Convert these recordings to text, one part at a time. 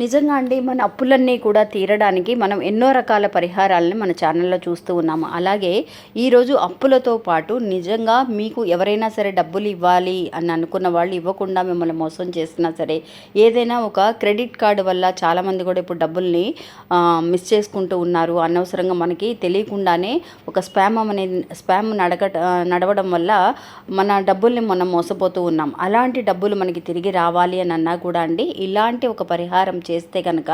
నిజంగా అండి మన అప్పులన్నీ కూడా తీరడానికి మనం ఎన్నో రకాల పరిహారాలని మన ఛానల్లో చూస్తూ ఉన్నాము. అలాగే ఈరోజు అప్పులతో పాటు నిజంగా మీకు ఎవరైనా సరే డబ్బులు ఇవ్వాలి అని అనుకున్న వాళ్ళు ఇవ్వకుండా మిమ్మల్ని మోసం చేసినా సరే ఏదైనా ఒక క్రెడిట్ కార్డు వల్ల చాలామంది కూడా ఇప్పుడు డబ్బుల్ని మిస్ చేసుకుంటూ ఉన్నారు. అనవసరంగా మనకి తెలియకుండానే ఒక స్పామ్ అనేది స్పామ్ నడక నడవడం వల్ల మన డబ్బుల్ని మనం మోసపోతూ ఉన్నాం. అలాంటి డబ్బులు మనకి తిరిగి రావాలి అని అన్నా కూడా అండి ఇలాంటి ఒక పరిహారం చేస్తే కనుక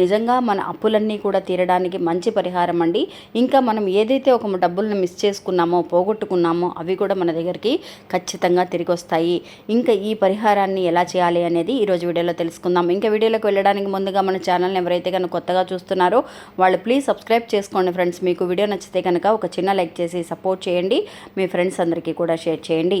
నిజంగా మన అప్పులన్నీ కూడా తీరడానికి మంచి పరిహారం అండి. ఇంకా మనం ఏదైతే ఒక డబ్బులను మిస్ చేసుకున్నామో పోగొట్టుకున్నామో అవి కూడా మన దగ్గరికి ఖచ్చితంగా తిరిగి వస్తాయి ఇంకా ఈ పరిహారాన్ని ఎలా చేయాలి అనేది ఈరోజు వీడియోలో తెలుసుకుందాం. ఇంకా వీడియోలోకి వెళ్ళడానికి ముందుగా మన ఛానల్ని ఎవరైతే కనుక కొత్తగా చూస్తున్నారో వాళ్ళు ప్లీజ్ సబ్స్క్రైబ్ చేసుకోండి ఫ్రెండ్స్. మీకు వీడియో నచ్చితే కనుక ఒక చిన్న లైక్ చేసి సపోర్ట్ చేయండి. మీ ఫ్రెండ్స్ అందరికీ కూడా షేర్ చేయండి.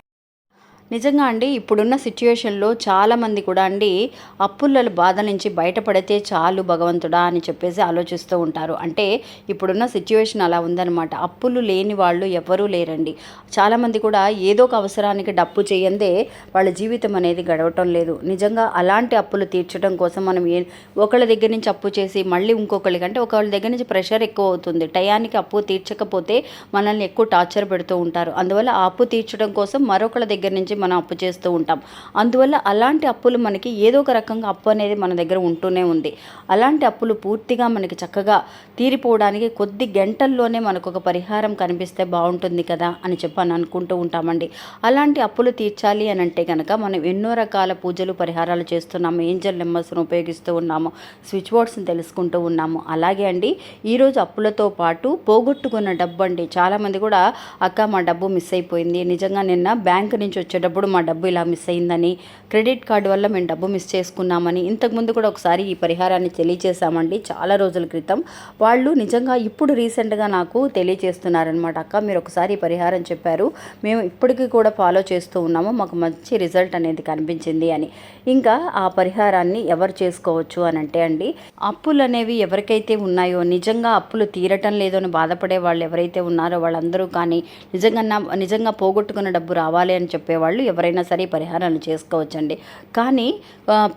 నిజంగా అండి ఇప్పుడున్న సిచ్యువేషన్లో చాలామంది కూడా అండి అప్పుల బాధ నుంచి బయటపడితే చాలు భగవంతుడా అని చెప్పేసి ఆలోచిస్తూ ఉంటారు. అంటే ఇప్పుడున్న సిచ్యువేషన్ అలా ఉందన్నమాట. అప్పులు లేని వాళ్ళు ఎవరూ లేరండి. చాలామంది కూడా ఏదో ఒక అవసరానికి డప్పు చేయందే వాళ్ళ జీవితం అనేది గడవటం లేదు. నిజంగా అలాంటి అప్పులు తీర్చడం కోసం మనం ఏ ఒకళ్ళ దగ్గర నుంచి అప్పు చేసి మళ్ళీ ఇంకొకళ్ళకి అంటే ఒకళ్ళ దగ్గర నుంచి ప్రెషర్ ఎక్కువ అవుతుంది. టయానికి అప్పు తీర్చకపోతే మనల్ని ఎక్కువ టార్చర్ పెడుతూ ఉంటారు. అందువల్ల ఆ అప్పు తీర్చడం కోసం మరొకళ్ళ దగ్గర నుంచి మనం అప్పు చేస్తూ ఉంటాం. అందువల్ల అలాంటి అప్పులు మనకి ఏదో ఒక రకంగా అప్పు అనేది మన దగ్గర ఉంటూనే ఉంది. అలాంటి అప్పులు పూర్తిగా మనకి చక్కగా తీరిపోవడానికి కొద్ది గంటల్లోనే మనకు ఒక పరిహారం కనిపిస్తే బాగుంటుంది కదా అని చెప్పని అనుకుంటూ ఉంటామండి. అలాంటి అప్పులు తీర్చాలి అని అంటే కనుక మనం ఎన్నో రకాల పూజలు పరిహారాలు చేస్తున్నాము ఏంజల్ నెంబర్స్ను ఉపయోగిస్తూ ఉన్నాము స్విచ్ బోర్డ్స్ని తెలుసుకుంటూ ఉన్నాము. అలాగే అండి ఈరోజు అప్పులతో పాటు పోగొట్టుకున్న డబ్బు అండి. చాలామంది కూడా అక్క మా డబ్బు మిస్ అయిపోయింది. నిజంగా నిన్న బ్యాంక్ నుంచి వచ్చే వచ్చేటప్పుడు మా డబ్బు ఇలా మిస్ అయిందని క్రెడిట్ కార్డు వల్ల మేము డబ్బు మిస్ చేసుకున్నామని ఇంతకుముందు కూడా ఒకసారి ఈ పరిహారాన్ని తెలియచేశామండి. చాలా రోజుల క్రితం. వాళ్ళు నిజంగా ఇప్పుడు రీసెంట్గా నాకు తెలియచేస్తున్నారనమాట అక్క మీరు ఒకసారి పరిహారం చెప్పారు. మేము ఇప్పటికీ కూడా ఫాలో చేస్తూ ఉన్నాము. మాకు మంచి రిజల్ట్ అనేది కనిపించింది అని. ఇంకా ఆ పరిహారాన్ని ఎవరు చేసుకోవచ్చు అని అంటే అండి అప్పులు అనేవి ఎవరికైతే ఉన్నాయో నిజంగా అప్పులు తీరటం లేదో అని బాధపడే వాళ్ళు ఎవరైతే ఉన్నారో వాళ్ళందరూ కానీ నిజంగా నా నిజంగా పోగొట్టుకున్న డబ్బు రావాలి అని చెప్పేవాళ్ళు ఎవరైనా సరే పరిహారాలు చేసుకోవచ్చండి. కానీ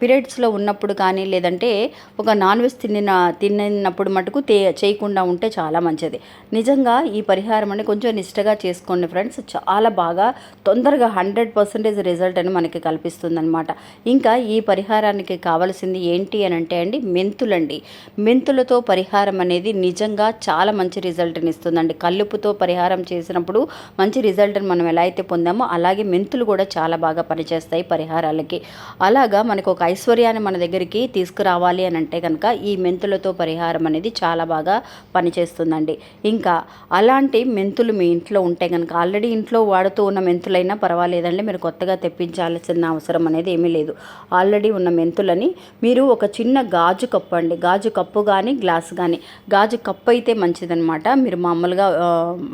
పీరియడ్స్లో ఉన్నప్పుడు కానీ లేదంటే ఒక నాన్ వెజ్ తినిన తిన్నప్పుడు మటుకు తే చేయకుండా ఉంటే చాలా మంచిది. నిజంగా ఈ పరిహారం అని కొంచెం నిష్టగా చేసుకోండి ఫ్రెండ్స్. చాలా బాగా తొందరగా హండ్రెడ్ పర్సెంటేజ్ రిజల్ట్ అని మనకి కల్పిస్తుంది అనమాట ఇంకా ఈ పరిహారానికి కావాల్సింది ఏంటి అని అంటే అండి మెంతులండి. మెంతులతో పరిహారం అనేది నిజంగా చాలా మంచి రిజల్ట్ని ఇస్తుందండి. కల్లుపుతో పరిహారం చేసినప్పుడు మంచి రిజల్ట్ని మనం ఎలా అయితే పొందామో అలాగే మెంతులు కూడా చాలా బాగా పనిచేస్తాయి పరిహారాలకి. అలాగా మనకు ఒక ఐశ్వర్యాన్ని మన దగ్గరికి తీసుకురావాలి అని అంటే కనుక ఈ మెంతులతో పరిహారం అనేది చాలా బాగా పనిచేస్తుందండి. ఇంకా అలాంటి మెంతులు మీ ఇంట్లో ఉంటే కనుక ఆల్రెడీ ఇంట్లో వాడుతూ ఉన్న మెంతులైనా పర్వాలేదండి మీరు కొత్తగా తెప్పించాల్సిన అవసరం అనేది ఏమీ లేదు. ఆల్రెడీ ఉన్న మెంతులని మీరు ఒక చిన్న గాజు కప్పు అండి. గాజు కప్పు కానీ గ్లాస్ కానీ గాజు కప్పు అయితే మంచిదనమాట మీరు మామూలుగా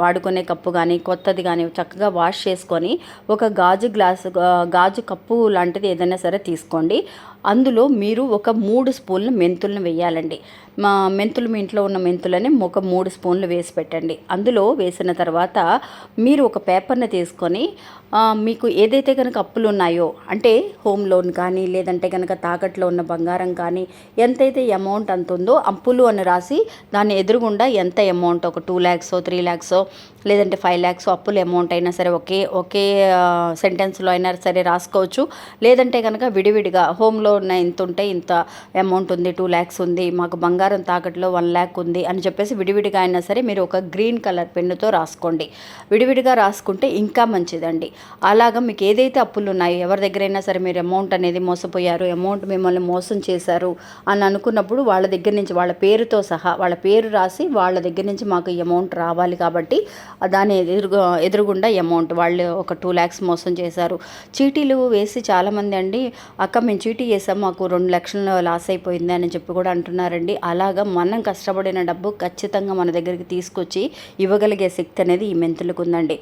వాడుకునే కప్పు కానీ కొత్తది కానీ చక్కగా వాష్ చేసుకొని ఒక గాజు గాజు గ్లాసు గాజు కప్పు లాంటిది ఏదైనా సరే తీసుకోండి. అందులో మీరు ఒక మూడు స్పూన్ల మెంతులను వేయాలండి. మా మెంతులు మీ ఇంట్లో ఉన్న మెంతులని ఒక మూడు స్పూన్లు వేసి పెట్టండి. అందులో వేసిన తర్వాత మీరు ఒక పేపర్ని తీసుకొని మీకు ఏదైతే కనుక అప్పులు ఉన్నాయో అంటే హోమ్ లోన్ కానీ లేదంటే కనుక తాకట్లో ఉన్న బంగారం కానీ ఎంతైతే అమౌంట్ అంత ఉందో అప్పులు అని రాసి దాని ఎదురుగుండా ఎంత అమౌంట్ ఒక టూ ల్యాక్సో త్రీ ల్యాక్సో లేదంటే ఫైవ్ ల్యాక్స్ అప్పుల అమౌంట్ అయినా సరే ఒకే ఒకే సెంటెన్స్లో అయినా సరే రాసుకోవచ్చు. లేదంటే కనుక విడివిడిగా హోమ్ లోన్ బ్యాంక్లో ఉన్న ఇంత ఉంటే ఇంత అమౌంట్ ఉంది టూ ల్యాక్స్ ఉంది మాకు బంగారం తాకట్లో వన్ ల్యాక్ ఉంది అని చెప్పేసి విడివిడిగా అయినా సరే మీరు ఒక గ్రీన్ కలర్ పెన్నుతో రాసుకోండి. విడివిడిగా రాసుకుంటే ఇంకా మంచిదండి. అలాగా మీకు ఏదైతే అప్పులు ఉన్నాయో ఎవరి దగ్గరైనా సరే మీరు అమౌంట్ అనేది మోసపోయారు అమౌంట్ మిమ్మల్ని మోసం చేశారు అని అనుకున్నప్పుడు వాళ్ళ దగ్గర నుంచి వాళ్ళ పేరుతో సహా వాళ్ళ పేరు రాసి వాళ్ళ దగ్గర నుంచి మాకు ఈ అమౌంట్ రావాలి కాబట్టి దాని ఎదురుగా ఎదురుగుండా అమౌంట్ వాళ్ళు ఒక టూ ల్యాక్స్ మోసం చేశారు. చీటీలు వేసి చాలామంది అండి అక్క మేము చీటీ చేసాం మాకు రెండు లక్షలు లాస్ అయిపోయింది అని చెప్పి కూడా అంటున్నారండి. అలాగా మనం కష్టపడిన డబ్బు ఖచ్చితంగా మన దగ్గరికి తీసుకొచ్చి ఇవ్వగలిగే శక్తి అనేది ఈ మెంతులకు ఉందండి.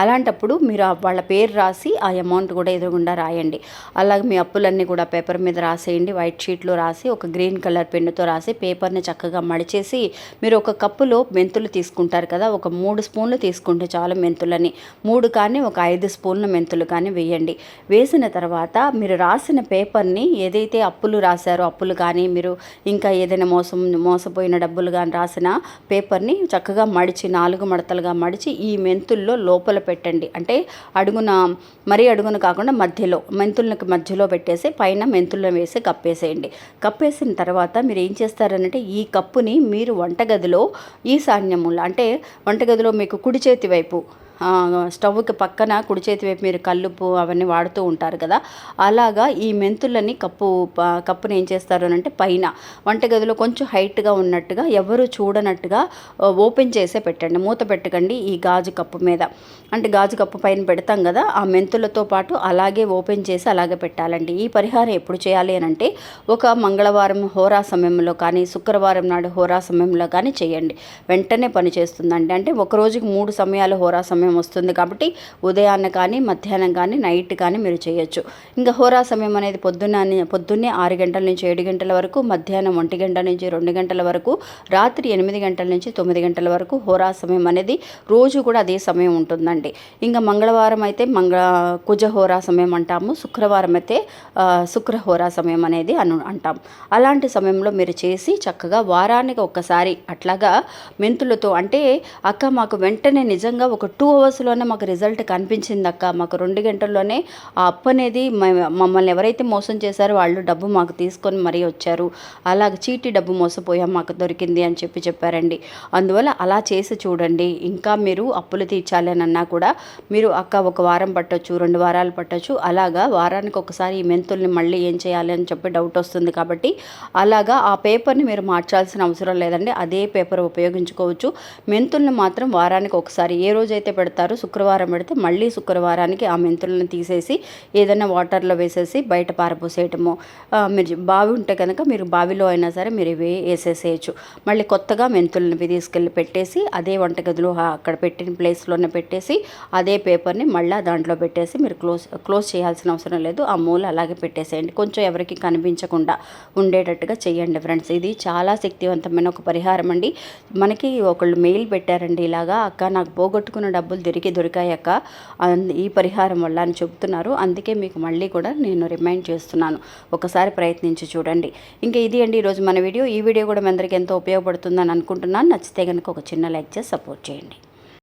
అలాంటప్పుడు మీరు వాళ్ళ పేరు రాసి ఆ అమౌంట్ కూడా ఎదురుగుండా రాయండి. అలాగే మీ అప్పులన్నీ కూడా పేపర్ మీద రాసేయండి వైట్ షీట్లో రాసి ఒక గ్రీన్ కలర్ పెన్నుతో రాసి పేపర్ని చక్కగా మడిచేసి మీరు ఒక కప్పులో మెంతులు తీసుకుంటారు కదా ఒక మూడు స్పూన్లు తీసుకుంటే చాలు మెంతులని. మూడు కానీ ఒక ఐదు స్పూన్ల మెంతులు కానీ వేయండి. వేసిన తర్వాత మీరు రాసిన పేపర్ని ఏదైతే అప్పులు రాశారో అప్పులు కానీ మీరు ఇంకా ఏదైనా మోసం మోసపోయిన డబ్బులు కానీ రాసిన పేపర్ని చక్కగా మడిచి నాలుగు మడతలుగా మడిచి ఈ మెంతుల్లో లోపల పెట్టండి. అంటే అడుగున మరీ అడుగున కాకుండా మధ్యలో మెంతులకు మధ్యలో పెట్టేసి పైన మెంతులను వేసి కప్పేసేయండి. కప్పేసిన తర్వాత మీరు ఏం చేస్తారనంటే ఈ కప్పుని మీరు వంటగదిలో ఈశాన్యముల అంటే వంటగదిలో మీకు కుడి చేతి వైపు స్టవ్కి పక్కన కుడి చేతి వైపు మీరు కల్లుపు అవన్నీ వాడుతూ ఉంటారు కదా అలాగా ఈ మెంతులని కప్పు కప్పును కప్పుని ఏం చేస్తారు అని అంటే పైన వంటగదిలో కొంచెం హైట్గా ఉన్నట్టుగా ఎవరు చూడనట్టుగా ఓపెన్ చేసే పెట్టండి మూత పెట్టకండి ఈ గాజు కప్పు మీద. అంటే గాజు కప్పు పైన పెడతాం కదా ఆ మెంతులతో పాటు అలాగే ఓపెన్ చేసి అలాగే పెట్టాలండి. ఈ పరిహారం ఎప్పుడు చేయాలి అని అంటే ఒక మంగళవారం హోరా సమయంలో కానీ శుక్రవారం నాడు హోరా సమయంలో కానీ చేయండి. వెంటనే పని చేస్తుందండి. అంటే ఒక రోజుకి మూడు సమయాలు హోరా సమయం వస్తుంది కాబట్టి ఉదయాన్న కానీ మధ్యాహ్నం కానీ నైట్ కానీ మీరు చేయొచ్చు. ఇంకా హోరా సమయం అనేది పొద్దున్న పొద్దున్నే ఆరు గంటల నుంచి ఏడు గంటల వరకు మధ్యాహ్నం ఒంటి గంట నుంచి రెండు గంటల వరకు రాత్రి ఎనిమిది గంటల నుంచి తొమ్మిది గంటల వరకు హోరా సమయం అనేది రోజు కూడా అదే సమయం ఉంటుందండి. ఇంకా మంగళవారం అయితే మంగళ కుజ హోరా సమయం అంటాము. శుక్రవారం అయితే శుక్ర హోరా సమయం అనేది అను అంటాం. అలాంటి సమయంలో మీరు చేసి చక్కగా వారానికి ఒక్కసారి అట్లాగా మెంతులతో అంటే అక్క మాకు వెంటనే నిజంగా ఒక టూ అవర్స్లోనే మాకు రిజల్ట్ కనిపించింది అక్క మాకు రెండు గంటల్లోనే ఆ అప్పు అనేది మ- మమ్మల్ని ఎవరైతే మోసం చేశారో వాళ్ళు డబ్బు మాకు తీసుకొని మరీ వచ్చారు. అలాగ చీటీ డబ్బు మోసపోయాం మాకు దొరికింది అని చెప్పి చెప్పారండి. అందువల్ల అలా చేసి చూడండి. ఇంకా మీరు అప్పులు తీర్చాలి అని అన్నా కూడా మీరు అక్క ఒక వారం పట్టొచ్చు రెండు వారాలు పట్టొచ్చు. అలాగా వారానికి ఒకసారి ఈ మెంతుల్ని మళ్ళీ ఏం చేయాలి అని చెప్పి డౌట్ వస్తుంది కాబట్టి అలాగా ఆ పేపర్ని మీరు మార్చాల్సిన అవసరం లేదండి. అదే పేపర్ ఉపయోగించుకోవచ్చు. మెంతుల్ని మాత్రం వారానికి ఒకసారి ఏ రోజైతే పెడతారు. శుక్రవారం పెడితే మళ్ళీ శుక్రవారానికి ఆ మెంతులను తీసేసి ఏదైనా వాటర్లో వేసేసి బయట పారపోసేయటము. మీరు బావి ఉంటే కనుక మీరు బావిలో అయినా సరే మీరు ఇవి వేసేసేయచ్చు. మళ్ళీ కొత్తగా మెంతులను తీసుకెళ్ళి పెట్టేసి అదే వంటగదిలో అక్కడ పెట్టిన ప్లేస్లోనే పెట్టేసి అదే పేపర్ని మళ్ళీ దాంట్లో పెట్టేసి మీరు క్లోజ్ క్లోజ్ చేయాల్సిన అవసరం లేదు. ఆ మూల అలాగే పెట్టేసేయండి. కొంచెం ఎవరికి కనిపించకుండా ఉండేటట్టుగా చేయండి ఫ్రెండ్స్. ఇది చాలా శక్తివంతమైన ఒక పరిహారం అండి. మనకి ఒకళ్ళు మెయిల్ పెట్టారండి ఇలాగా అక్క నాకు పోగొట్టుకున్న డబ్బు డబ్బులు తిరిగి దొరికాయక ఈ పరిహారం వల్ల అని చెబుతున్నారు. అందుకే మీకు మళ్ళీ కూడా నేను రిమైండ్ చేస్తున్నాను. ఒకసారి ప్రయత్నించి చూడండి. ఇంకా ఇది అండి ఈరోజు మన వీడియో. ఈ వీడియో కూడా మీ అందరికీ ఎంతో ఉపయోగపడుతుందని అనుకుంటున్నాను. నచ్చితే కనుక ఒక చిన్న లైక్ చేసి సపోర్ట్ చేయండి.